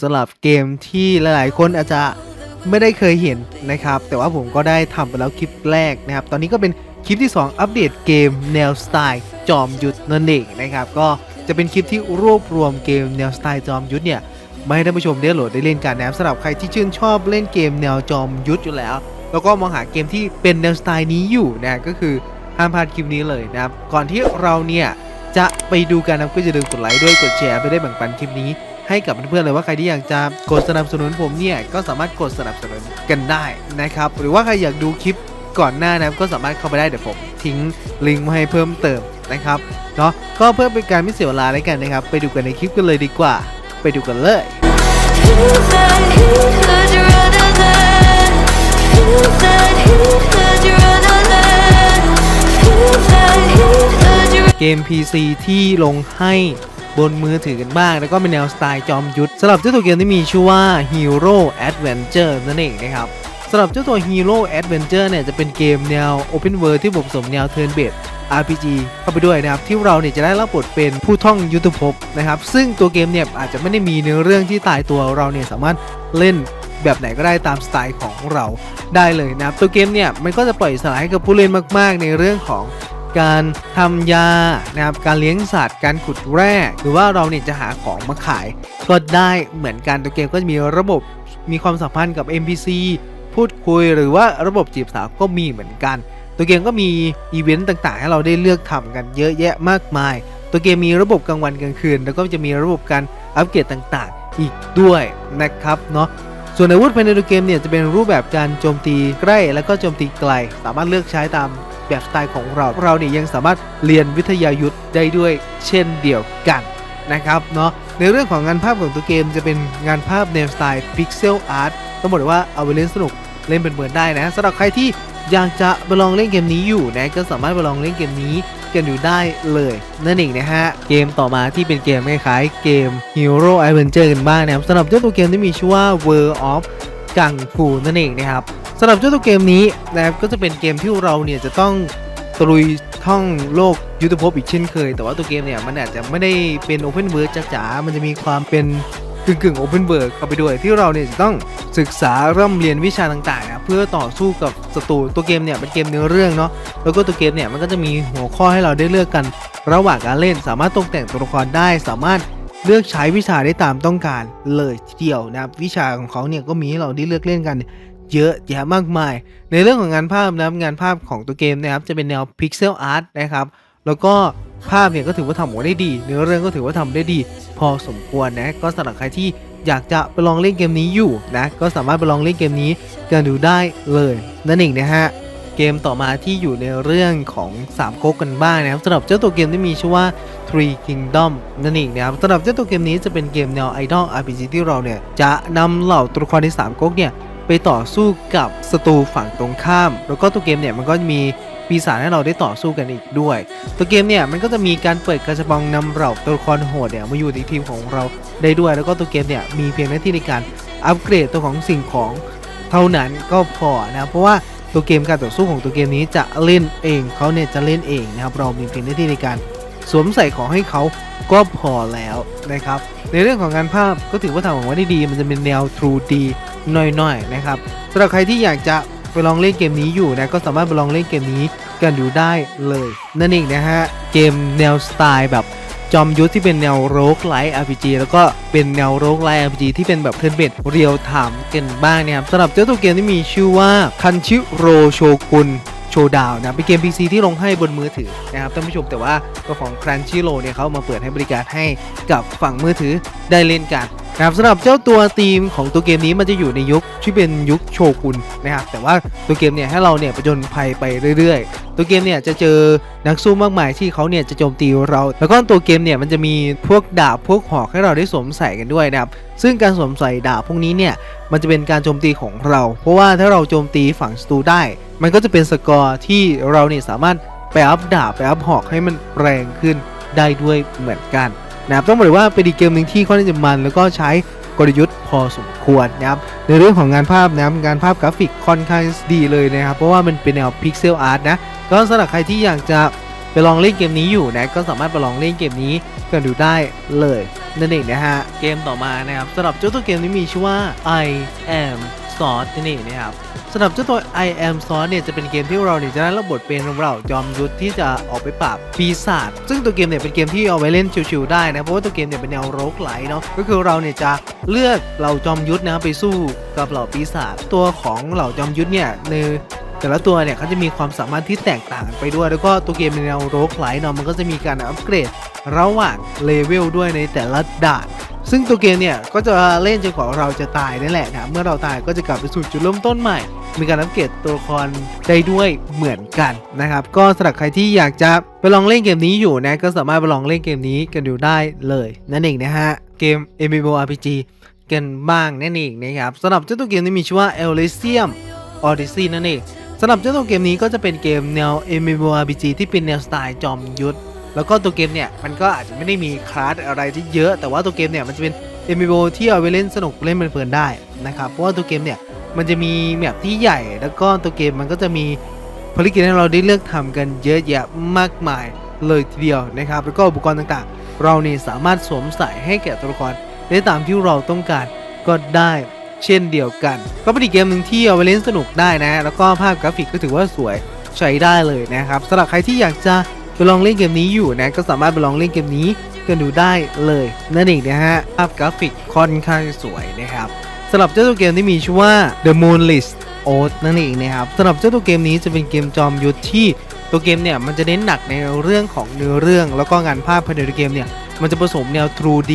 สำหรับเกมที่หลายๆ คนอาจจะไม่ได้เคยเห็นนะครับ แต่ว่าผมก็ได้ทำไปแล้วคลิปแรกนะครับ ตอนนี้ก็เป็นคลิปที่ 2 อัปเดตเกมแนวสไตล์จอมยุทธนั่นเองนะครับ ก็จะเป็นคลิปที่รวบรวมเกมแนวสไตล์จอมยุทธเนี่ยมาให้ท่านผู้ชมได้โหลดได้เล่นกันนะครับสำหรับใครที่ชื่นชอบเล่นเกมแนวจอมยุทธอยู่แล้ว แล้วก็มองหาเกมที่เป็นแนวสไตล์นี้อยู่นะก็คือห้ามพลาดคลิปนี้เลยนะครับ ก่อนที่เราเนี่ยจะไปดูกันนะครับก็จะลืมกดไลค์ด้วยกดแชร์ไปได้แบ่งปันคลิปนี้ ให้กับเพื่อนๆเลยว่าใครที่อยากจะกดสนับสนุนผมเนี่ยก็สามารถกดสนับสนุนกันได้นะครับหรือว่าใครอยากดูคลิปก่อนหน้านะครับก็สามารถเข้าไปได้เดี๋ยวผมทิ้งลิงก์มาให้เพิ่มเติมนะครับเนาะก็เพื่อเป็นการไม่เสียเวลาแล้วกันนะครับ ไปดูกันในคลิปกันเลยดีกว่า ไปดูกันเลยเกม PC ที่ลงให้ บนมือถือกันบ้าง แล้วก็เป็นแนวสไตล์จอมยุทธสำหรับเจ้าตัวเกมที่มีชื่อว่า Hero Adventure นั่นเองนะครับสำหรับเจ้าตัว Hero Adventure เนี่ยจะเป็นเกมแนว Open World ที่ผสมแนว Turn Based RPG เข้าไปด้วยนะครับ ที่เราเนี่ยจะได้รับบทเป็นผู้ท่องยุทธภพนะครับ ซึ่งตัวเกมเนี่ยอาจจะไม่ได้มีเนื้อเรื่องที่ตายตัวเราเนี่ยสามารถเล่นแบบไหนก็ได้ตามสไตล์ของเราได้เลยนะครับ ตัวเกมเนี่ยมันก็จะปล่อยสระให้กับผู้เล่นมาก ๆ ในเรื่องของ การทำยานะครับการเลี้ยงสัตว์การขุดแร่หรือว่าเราเนี่ยจะหาของมาขาย ก็ได้เหมือนกันตัวเกมก็จะมีระบบมีความสัมพันธ์กับ NPC พูดคุยหรือว่าระบบจีบสาวก็มีเหมือนกัน ตัวเกมก็มีอีเวนต์ต่างๆ ให้เราได้เลือกทำกันเยอะแยะมากมาย ตัวเกมมีระบบกลางวันกลางคืน แล้วก็จะมีระบบการอัปเกรดต่างๆ อีกด้วยนะครับเนาะส่วนอาวุธภายในตัวเกมเนี่ยจะเป็นรูปแบบการโจมตีใกล้แล้วก็โจมตีไกล สามารถเลือกใช้ตาม แบบสไตล์ของเรา เราเนี่ยยังสามารถเรียนวิทยายุทธ์ได้ด้วยเช่นเดียวกันนะครับเนาะในเรื่องของงานภาพของตัวเกมจะเป็นงานภาพแนวสไตล์พิกเซลอาร์ตต้องบอกเลยว่าเอาไปเล่นสนุกเล่นเป็นเบิร์นได้นะสำหรับใครที่อยากจะไปลองเล่นเกมนี้อยู่นะก็สามารถไปลองเล่นเกมนี้กันอยู่ได้เลยนั่นเองนะฮะ เกมต่อมาที่เป็นเกมคล้ายๆเกม Hero Adventure กันบ้างนะครับสำหรับเจ้าตัวเกมที่มีชื่อว่า World of กังฟูนั่นเองนะครับ สำหรับเจ้าตัวเกมนี้นะครับก็จะเป็นเกมที่เราเนี่ยจะต้องตรุยท่องโลกยุทธภพอีกเช่นเคย แต่ว่าตัวเกมเนี่ยมันอาจจะไม่ได้เป็น Open World จ๋าๆมันจะมีความเป็นกึ่งกึ่ง Open World เข้าไปด้วยที่เราเนี่ยจะต้องศึกษาเริ่มเรียนวิชาต่างๆนะเพื่อต่อสู้กับศัตรูตัวเกมเนี่ยเป็นเกมเนื้อเรื่องเนาะแล้วก็ตัวเกมเนี่ยมันก็จะมีหัวข้อให้เราได้เลือกกัน ระหว่างการเล่นสามารถตกแต่งตัวละครได้สามารถเลือกใช้วิชาได้ตามต้องการเลยทีเดียวนะครับวิชาของเขาเนี่ยก็มีให้เราได้เลือกเล่นกัน เยอะแยะมากมาย ในเรื่องของงานภาพนะครับงานภาพของตัวเกมนะครับจะเป็นแนวพิกเซลอาร์ตนะครับแล้วก็ภาพเนี่ยก็ถือว่าทำออกมาได้ดี เนื้อเรื่องก็ถือว่าทำได้ดี พอสมควรนะก็สำหรับใครที่อยากจะไปลองเล่นเกมนี้อยู่นะก็สามารถไปลองเล่นเกมนี้กันดูได้เลยนั่นเองนะฮะเกมต่อมาที่อยู่ในเรื่องของ3ก๊กกันบ้างนะครับสำหรับเจ้าตัวเกมที่มีชื่อว่า Three Kingdom นั่นเองนะครับสำหรับเจ้าตัวเกมนี้จะเป็นเกมแนว Idol RPG ที่เราเนี่ยจะนำเหล่าตัวละครใน3ก๊กเนี่ย ไปต่อสู้กับศัตรูฝั่งตรงข้าม แล้วก็ตัวเกมเนี่ยมันก็มีปีศาจให้เราได้ต่อสู้กันอีกด้วย ตัวเกมเนี่ยมันก็จะมีการเปิดกระชับองนำเหล่าตัวละครโหดเนี่ยมาอยู่ในทีมของเราได้ด้วย แล้วก็ตัวเกมเนี่ยมีเพียงหน้าที่ในการอัปเกรดตัวของสิ่งของเท่านั้นก็พอนะเพราะว่าตัวเกมการต่อสู้ของตัวเกมนี้จะเล่นเองเขาเนี่ยจะเล่นเองนะครับเรามีเพียงหน้าที่ในการสวมใส่ของให้เขาก็พอแล้วนะครับในเรื่องของงานภาพก็ถือว่าทำออกมาได้ดี มันจะเป็นแนว 2D หน่อยๆนะครับสำหรับใครที่อยากจะไปลองเล่นเกมนี้อยู่นะก็สามารถไปลองเล่นเกมนี้กันอยู่ได้เลยนั่นเองนะฮะเกมแนวสไตล์แบบจอมยุทธที่เป็นแนวโรกไลท์ RPG แล้วก็เป็นแนวโรกไลท์ RPG ที่เป็นแบบเทิร์นเบดเรียลไทม์กันบ้างนะครับสำหรับเจ้าตัวเกมที่มีชื่อว่าคันชิโรโชกุนโชดาวนะเป็นเกม PC ที่ลงให้บนมือถือนะครับท่านผู้ชมแต่ว่าตัวของ Crunchyroll เนี่ยเขามาเปิดให้บริการให้กับฝั่งมือถือได้เล่นกัน นะครับสำหรับเจ้าตัวธีมของตัวเกมนี้มันจะอยู่ในยุคที่เป็นยุคโชกุนนะครับแต่ว่าตัวเกมเนี่ยให้เราเนี่ยประจนภัยไปเรื่อยๆ ตัวเกมเนี่ยจะเจอนักสู้มากมายที่เขาเนี่ยจะโจมตีเรา แล้วก็ตัวเกมเนี่ยมันจะมีพวกดาบพวกหอกให้เราได้สวมใส่กันด้วยนะครับซึ่งการสวมใส่ดาบพวกนี้เนี่ยมันจะเป็นการโจมตีของเรา เพราะว่าถ้าเราโจมตีฝั่งศัตรูได้ มันก็จะเป็นสกอร์ที่เราเนี่ยสามารถไปอัพดาบไปอัพหอกให้มันแรงขึ้นได้ด้วยเหมือนกัน นะครับต้องบอกเลยว่าเป็นอีกเกมหนึ่งที่ค่อนข้างจะมัน แล้วก็ใช้กลยุทธ์พอสมควรนะครับในเรื่องของงานภาพนะครับงานภาพกราฟิกค่อนข้างดีเลยนะครับ เพราะว่ามันเป็นแนวพิกเซลอาร์ตนะก็สำหรับใครที่อยากจะไปลองเล่นเกมนี้อยู่นะก็สามารถไปลองเล่นเกมนี้กันดูได้เลยนั่นเองนะฮะเกมต่อมานะครับสำหรับเจ้าตัวเกมนี้มีชื่อว่า I am Sauce นั่นเองนะครับสำหรับเจ้าตัว I am Sauce เนี่ยจะเป็นเกมที่เราเนี่ยจะได้รับบทเป็นเราจอมยุทธที่จะออกไปปราบปีศาจซึ่งตัวเกมเนี่ยเป็นเกมที่เอาไว้เล่นชิวๆได้นะเพราะว่าตัวเกมเนี่ยเป็นแนวโรกไลเนาะก็คือเราเนี่ยจะเลือกเหล่าจอมยุทธนะไปสู้กับเหล่าปีศาจตัวของเหล่าจอมยุทธเนี่ยในแต่ละตัวเนี่ยเขาจะมีความสามารถที่แตกต่างกันไปด้วย แล้วก็ตัวเกมในแนวโรกไลเนาะมันก็จะมีการอัปเกรดระหว่างเลเวลด้วยในแต่ละด่าน ซึ่งตัวเกมเนี่ยก็จะเล่นจนกว่าเราจะตายนั่นแหละนะ เมื่อเราตายก็จะกลับไปสู่จุดเริ่มต้นใหม่ มีการอัปเกรดตัวละครได้ด้วยเหมือนกันนะครับ ก็สำหรับใครที่อยากจะไปลองเล่นเกมนี้อยู่นะ ก็สามารถไปลองเล่นเกมนี้กันดูได้เลยนั่นเองนะฮะ เกม MMORPG กันบ้างนั่นเองนะครับสำหรับเจ้าตัวเกมนี้มีชื่อว่า Elysium Odyssey นั่นเองสำหรับเจ้าตัวเกมนี้ก็จะเป็นเกมแนว MMORPG ที่เป็นแนวสไตล์จอมยุทธ แล้วก็ตัวเกมเนี่ยมันก็อาจจะไม่ได้มีคลาสอะไรที่เยอะ แต่ว่าตัวเกมเนี่ยมันจะเป็น MMO ที่เอาไปเล่นสนุกเล่นเพลินๆได้นะครับ เพราะว่าตัวเกมเนี่ยมันจะมีแมปที่ใหญ่ แล้วก็ตัวเกมมันก็จะมีภารกิจให้เราได้เลือกทำกันเยอะแยะมากมายเลยทีเดียวนะครับ แล้วก็อุปกรณ์ต่างๆ เรานี่สามารถสวมใส่ให้แก่ตัวละครได้ตามที่เราต้องการก็ได้เช่นเดียวกัน ก็เป็นอีกเกมหนึ่งที่เอาไปเล่นสนุกได้นะ แล้วก็ภาพกราฟิกก็ถือว่าสวยใช้ได้เลยนะครับสำหรับใครที่อยากจะ ไปลองเล่นเกมนี้อยู่นะก็สามารถไปลองเล่นเกมนี้กันดูได้เลยนั่นเองนะฮะภาพกราฟิกค่อนข้างสวยนะครับสำหรับเจ้าตัวเกมที่มีชื่อว่า The Moonless Oath นั่นเองนะครับสำหรับเจ้าตัวเกมนี้จะเป็นเกมจอมยุทธที่ตัวเกมเนี่ยมันจะเน้นหนักในเรื่องของเนื้อเรื่อง แล้วก็งานภาพภายในตัวเกมเนี่ยมันจะผสมแนว 2D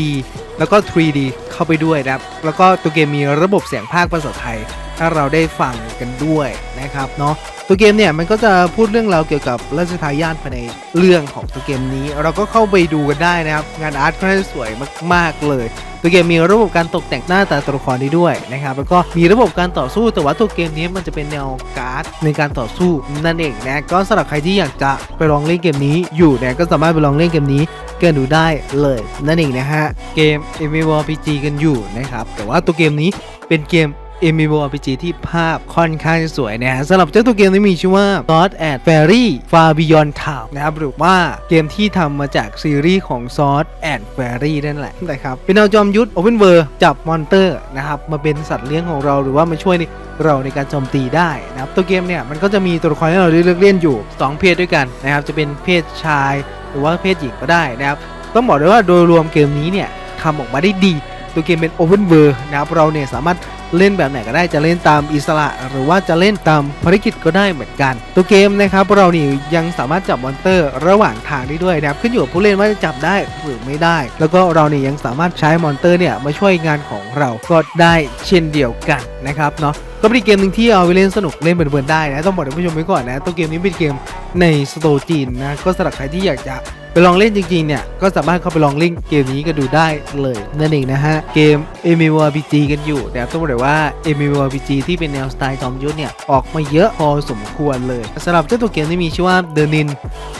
แล้วก็ 3D เข้าไปด้วยนะครับแล้วก็ตัวเกมมีระบบเสียงภาคภาษาไทย ถ้าเราได้ฟังกันด้วยนะครับเนาะตัวเกมเนี่ยมันก็จะพูดเรื่องราวเกี่ยวกับราชทายาทภายในเรื่องของตัวเกมนี้ เราก็เข้าไปดูกันได้นะครับ งานอาร์ตค่อนข้างสวยมากๆเลย ตัวเกมมีระบบการตกแต่งหน้าตาตัวละครได้ด้วยนะครับแล้วก็มีระบบการต่อสู้แต่ว่าตัวเกมนี้มันจะเป็นแนวการ์ดในการต่อสู้นั่นเองนะก็สำหรับใครที่อยากจะไปลองเล่นเกมนี้อยู่เนี่ยก็สามารถไปลองเล่นเกมนี้กันดูได้เลยนั่นเองนะฮะเกม MMORPG กันอยู่นะครับแต่ว่าตัวเกมนี้เป็นเกม MMORPG ที่ภาพค่อนข้างสวยนะฮะสำหรับเจ้าตัวเกมนี้มีชื่อว่า God and Fairy Far Beyond Town นะครับหรือว่าเกมที่ทำมาจากซีรีส์ของ Sword and Fairy นั่นแหละนะครับเป็นแนวจอมยุทธ Open World จับมอนเตอร์นะครับมาเป็นสัตว์เลี้ยงของเราหรือว่ามาช่วยในเราในการโจมตีได้นะครับตัวเกมเนี่ยมันก็จะมีตัวละครให้เราเลือกเล่นอยู่ 2 เพศด้วยกันนะครับจะเป็นเพศชายหรือว่าเพศหญิงก็ได้นะครับต้องบอกเลยว่าโดยรวมเกมนี้เนี่ยทำออกมาได้ดี ตัวเกมเป็น Open World นะครับเราเนี่ยสามารถ เล่นแบบไหนก็ได้จะเล่นตามอิสระ หรือว่าจะเล่นตามภารกิจก็ได้เหมือนกัน ตัวเกมนะครับเรานี่ยังสามารถจับมอนเตอร์ระหว่างทางได้ด้วยนะครับขึ้นอยู่กับผู้เล่นว่าจะจับได้หรือไม่ได้ แล้วก็เราเนี่ยยังสามารถใช้มอนเตอร์เนี่ยมาช่วยงานของเราก็ได้เช่นเดียวกันนะครับเนาะ ก็เป็นอีเกมหนึ่งที่เอาไปเล่นสนุกเล่นเพลินๆได้นะต้องบอกท่านผู้ชมไว้ก่อนนะตัวเกมนี้เป็นเกมในสโตร์จีนนะก็สำหรับใครที่อยากจะไปลองเล่นจริงๆเนี่ยก็สามารถเข้าไปลองเล่นเกมนี้กันดูได้เลยนั่นเองนะฮะเกม MMORPG กันอยู่นะครับต้องบอกเลยว่า MMORPG ที่เป็นแนวสไตล์จอมยุทธเนี่ยออกมาเยอะพอสมควรเลยสำหรับเจ้าตัวเกมที่มีชื่อว่า The Nin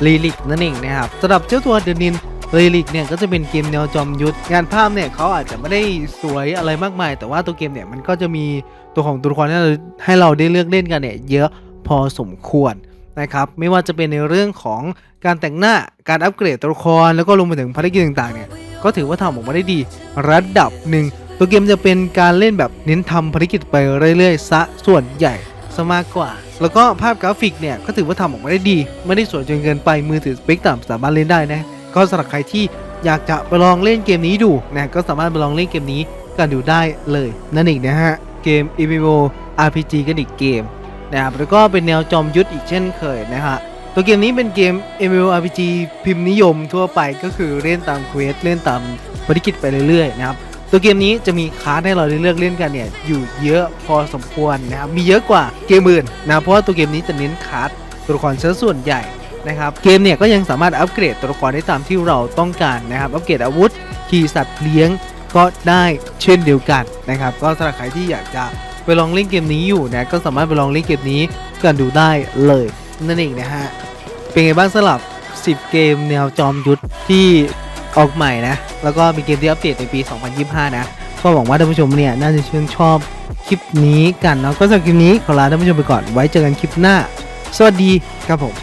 Relic นั่นเองนะครับสำหรับเจ้าตัว The Nin Relic เนี่ยก็จะเป็นเกมแนวจอมยุทธงานภาพเนี่ยเขาอาจจะไม่ได้สวยอะไรมากมาย แต่ว่าตัวเกมเนี่ยมันก็จะมีตัวของตัวละครให้เราให้เราได้เลือกเล่นกันเนี่ยเยอะพอสมควรนะครับไม่ว่าจะเป็นในเรื่องของการแต่งหน้าการอัปเกรดตัวละครแล้วก็รวมไปถึงภารกิจต่างๆเนี่ยก็ถือว่าทำออกมาได้ดี ระดับหนึ่งตัวเกมจะเป็นการเล่นแบบเน้นทำภารกิจไปเรื่อยๆซะส่วนใหญ่ซะมากกว่า แล้วก็ภาพกราฟิกเนี่ยก็ถือว่าทำออกมาได้ดี ไม่ได้สวยจนเกินไปมือถือสเปคต่ำสามารถเล่นได้นะ ก็สำหรับใครที่อยากจะไปลองเล่นเกมนี้ดูนะก็สามารถไปลองเล่นเกมนี้กันดูได้เลยนั่นเองนะฮะเกม MMO RPG กันอีกเกมนะครับแล้วก็เป็นแนวจอมยุทธอีกเช่นเคยนะฮะตัวเกมนี้เป็นเกม MMORPG พิมพ์นิยมทั่วไปก็คือเล่นตามเควสเล่นตามภารกิจไปเรื่อยๆนะครับตัวเกมนี้จะมีคลาสให้เราได้เลือกเล่นกันเนี่ยอยู่เยอะพอสมควรนะครับมีเยอะกว่าเกมอื่นนะเพราะว่าตัวเกมนี้จะเน้นคลาสตัวละครเชื้อส่วนใหญ่ นะครับเกมเนี่ยก็ยังสามารถอัปเกรดตัวละครได้ตามที่เราต้องการนะครับอัปเกรดอาวุธขี่สัตว์เลี้ยงก็ได้เช่นเดียวกันนะครับก็สำหรับใครที่อยากจะไปลองเล่นเกมนี้อยู่นะก็สามารถไปลองเล่นเกมนี้กันดูได้เลยนั่นเองนะฮะเป็นไงบ้างสำหรับ 10 เกมแนวจอมยุทธที่ออกใหม่นะแล้วก็เป็นเกมที่อัปเดตในปี 2025 นะก็หวังว่าท่านผู้ชมเนี่ยน่าจะชื่นชอบคลิปนี้กันเนาะก็สำหรับคลิปนี้ขอลาท่านผู้ชมไปก่อนไว้เจอกันคลิปหน้า สวัสดีครับผม